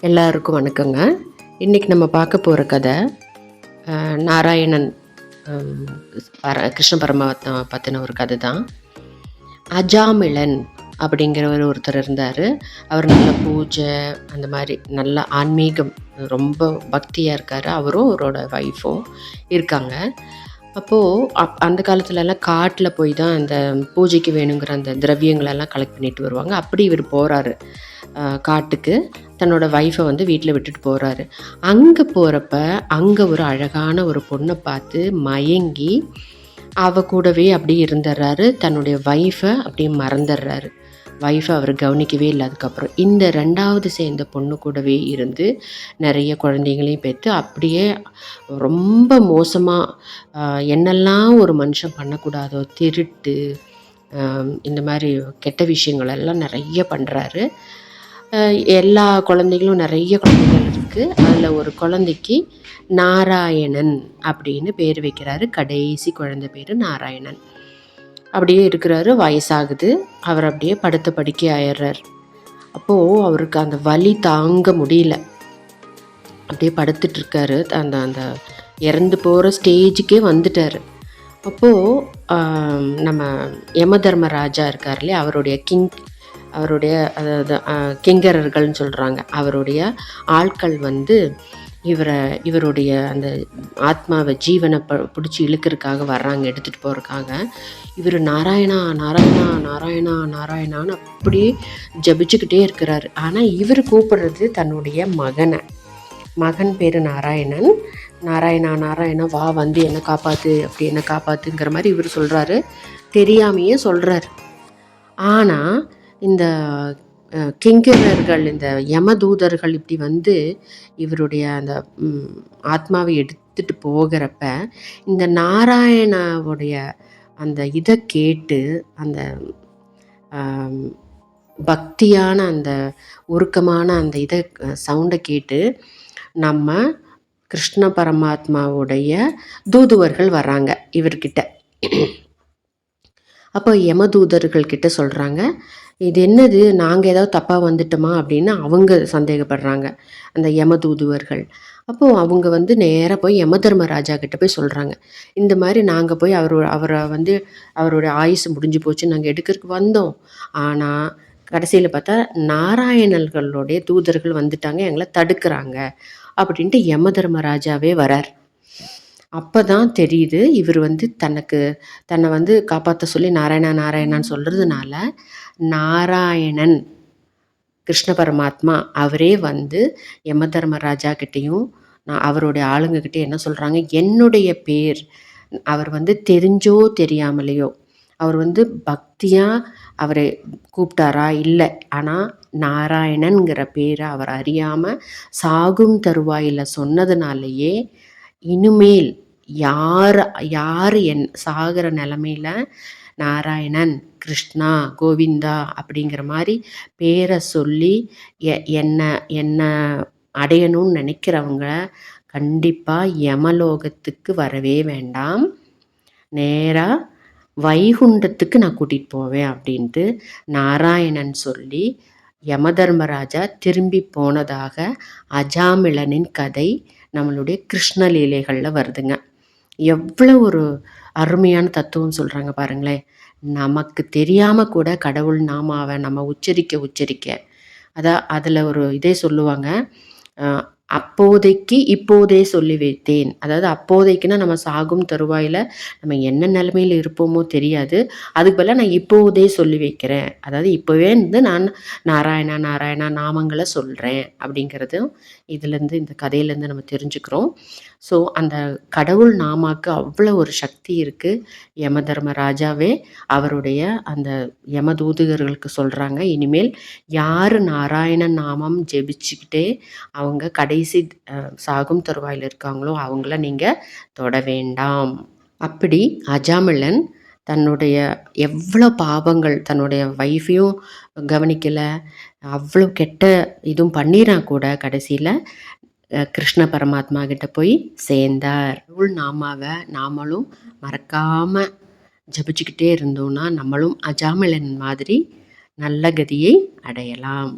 எல்லாருக்கும் வணக்கங்க. இன்றைக்கி நம்ம பார்க்க போகிற கதை நாராயணன் பர கிருஷ்ண பரமாத்மா பற்றின ஒரு கதை தான் அஜாமிளன் அப்படிங்கிறவர் ஒருத்தர் இருந்தார். அவர் நல்ல பூஜை அந்த மாதிரி நல்ல ஆன்மீகம் ரொம்ப பக்தியாக இருக்கார். அவரும் அவரோட ஒய்ஃபும் இருக்காங்க. அப்போது அப் அந்த காலத்துலலாம் காட்டில் போய் தான் அந்த பூஜைக்கு வேணுங்கிற அந்த திரவியங்களெல்லாம் கலெக்ட் பண்ணிட்டு வருவாங்க. அப்படி இவர் போகிறாரு காட்டுக்கு. தன்னோட ஒய்ஃபை வந்து வீட்டில் விட்டுட்டு போகிறாரு அங்கே போகிறப்ப அங்கே ஒரு அழகான ஒரு பொண்ணை பார்த்து மயங்கி அவ கூடவே அப்படியே இருந்துடுறாரு. தன்னுடைய ஒய்ஃபை அப்படியே மறந்துடுறாரு. ஒய்ஃபை அவர் கவனிக்கவே இல்லாததுக்கப்புறம் இந்த ரெண்டாவது சேர்ந்த பொண்ணு கூடவே இருந்து நிறைய குழந்தைங்களையும் பெற்று அப்படியே ரொம்ப மோசமாக என்னெல்லாம் ஒரு மனுஷன் பண்ணக்கூடாதோ திருட்டு இந்த மாதிரி கெட்ட விஷயங்கள் எல்லாம் நிறைய பண்ணுறாரு எல்லா குழந்தைகளும் நிறைய குழந்தைகள் இருக்குது அதில் ஒரு குழந்தைக்கு நாராயணன் அப்படின்னு பேர் வைக்கிறாரு. கடைசி குழந்தை பேர் நாராயணன். அப்படியே இருக்கிறாரு. வயசாகுது. அவர் அப்படியே படுத்த படுக்கை ஆயிடுறார். அப்போது அவருக்கு அந்த வலி தாங்க முடியல. அப்படியே படுத்துட்ருக்காரு அந்த அந்த இறந்து போகிற ஸ்டேஜுக்கே வந்துட்டார். அப்போது நம்ம யம தர்மராஜா இருக்கார் இல்லையா? அவருடைய கிங் அவருடைய அதாவது கிங்கரர்கள்னு சொல்கிறாங்க அவருடைய ஆட்கள் வந்து இவரை இவருடைய அந்த ஆத்மாவை ஜீவனை ப பிடிச்சி இழுக்கிறதுக்காக வர்றாங்க எடுத்துகிட்டு போகிறதுக்காக இவர் நாராயணா நாராயணா நாராயணா நாராயணான்னு அப்படியே ஜபிச்சுக்கிட்டே இருக்கிறாரு. ஆனால் இவர் கூப்பிடுறது தன்னுடைய மகனை. மகன் பேர் நாராயணன். நாராயணா நாராயணா வா வந்து என்னை காப்பாற்று அப்படி என்னை காப்பாற்றுங்கிற மாதிரி இவர் சொல்கிறாரு தெரியாமையே சொல்கிறாரு ஆனால் இந்த அஹ், கிங்கரர்கள் இந்த யமதூதர்கள் இப்படி வந்து இவருடைய அந்த ஆத்மாவை எடுத்துட்டு போகிறப்ப இந்த நாராயணாவுடைய அந்த இதை கேட்டு அந்த பக்தியான அந்த உருக்கமான அந்த இதை சவுண்டை கேட்டு நம்ம கிருஷ்ண பரமாத்மாவுடைய தூதுவர்கள் வர்றாங்க இவர்கிட்ட. அப்போ யமதூதர்கள் கிட்ட சொல்கிறாங்க இது என்னது? நாங்கள் ஏதாவது தப்பாக வந்துட்டோமா? அப்படின்னு அவங்க சந்தேகப்படுறாங்க. அந்த யமதூதுவர்கள் அப்போது அவங்க வந்து நேராக போய் யம தர்மராஜா கிட்ட போய் சொல்கிறாங்க இந்த மாதிரி நாங்கள் போய் அவர் அவரை வந்து அவரோட ஆயுசு முடிஞ்சு போச்சு நாங்கள் எடுக்கிறதுக்கு வந்தோம். ஆனால் கடைசியில் பார்த்தா நாராயணர்களுடைய தூதர்கள் வந்துட்டாங்க எங்களை தடுக்கிறாங்க. அப்படின்ட்டு யம தர்மராஜாவே வரார். அப்போ தான் தெரியுது இவர் வந்து தனக்கு தன்னை வந்து காப்பாற்ற சொல்லி நாராயணா நாராயணான்னு சொல்கிறதுனால நாராயணன் கிருஷ்ண பரமாத்மா அவரே வந்து யம தர்மராஜா கிட்டேயும் நான் அவருடைய ஆளுங்கக்கிட்டே என்ன சொல்கிறாங்க என்னுடைய பேர் அவர் வந்து தெரிஞ்சோ தெரியாமலேயோ அவர் வந்து பக்தியாக அவரை கூப்பிட்டாரா? இல்லை. ஆனால் நாராயணன்கிற பேரை அவர் அறியாமல் சாகும் தருவாயில் சொன்னதுனாலேயே இனிமேல் யார் யார் என் சாகிற நிலமையில நாராயணன் கிருஷ்ணா கோவிந்தா அப்படிங்கிற மாதிரி பேரை சொல்லி எ என்னை என்னை அடையணும்னு நினைக்கிறவங்க கண்டிப்பாக யமலோகத்துக்கு வரவே வேண்டாம். நேராக வைகுண்டத்துக்கு நான் கூட்டிகிட்டு போவேன் அப்படின்ட்டு நாராயணன் சொல்லி யமதர்மராஜா திரும்பி போனதாக அஜாமிளனின் கதை நம்மளுடைய கிருஷ்ணலீலைகளில் வருதுங்க. எவ்வளோ ஒரு அருமையான தத்துவம் சொல்கிறாங்க பாருங்களேன். நமக்கு தெரியாமல் கூட கடவுள் நாமாவை நம்ம உச்சரிக்க உச்சரிக்க. அதான் அதில் ஒரு இதே சொல்லுவாங்க. அப்போதைக்கு இப்போதே சொல்லி வைத்தேன் அதாவது அப்போதைக்குன்னா நம்ம சாகும் தருவாயில் நம்ம என்ன நிலமையில் இருப்போமோ தெரியாது. அதுக்கு பதிலாக நான் இப்போதே சொல்லி வைக்கிறேன். அதாவது இப்போவே வந்து நான் நாராயணா நாராயணா நாமங்களை சொல்கிறேன் அப்படிங்கிறதும் இதுலேருந்து இந்த கதையிலேருந்து நம்ம தெரிஞ்சுக்கிறோம். ஸோ அந்த கடவுள் நாமாக்கு அவ்வளோ ஒரு சக்தி இருக்குது யம தர்மராஜாவே அவருடைய அந்த யமதூதுகர்களுக்கு சொல்கிறாங்க இனிமேல் யார் நாராயண நாமம் ஜெபிச்சுக்கிட்டே அவங்க கடைசி சாகும் தருவாயில் இருக்காங்களோ அவங்கள நீங்கள் தொட வேண்டாம். அப்படி அஜாமிலன் தன்னுடைய எவ்வளோ பாவங்கள் தன்னுடைய ஒய்ஃபையும் கவனிக்கலை. அவ்வளோ கெட்ட இதுவும் பண்ணிறான் கூட கடைசியில் கிருஷ்ண பரமாத்மா கிட்ட போய் சேர்ந்தார். கடவுள் நாமாவை நாமளும் மறக்காமல் ஜபிச்சுக்கிட்டே இருந்தோம்னா நம்மளும் அஜாமிலன் மாதிரி நல்ல கதியை அடையலாம்.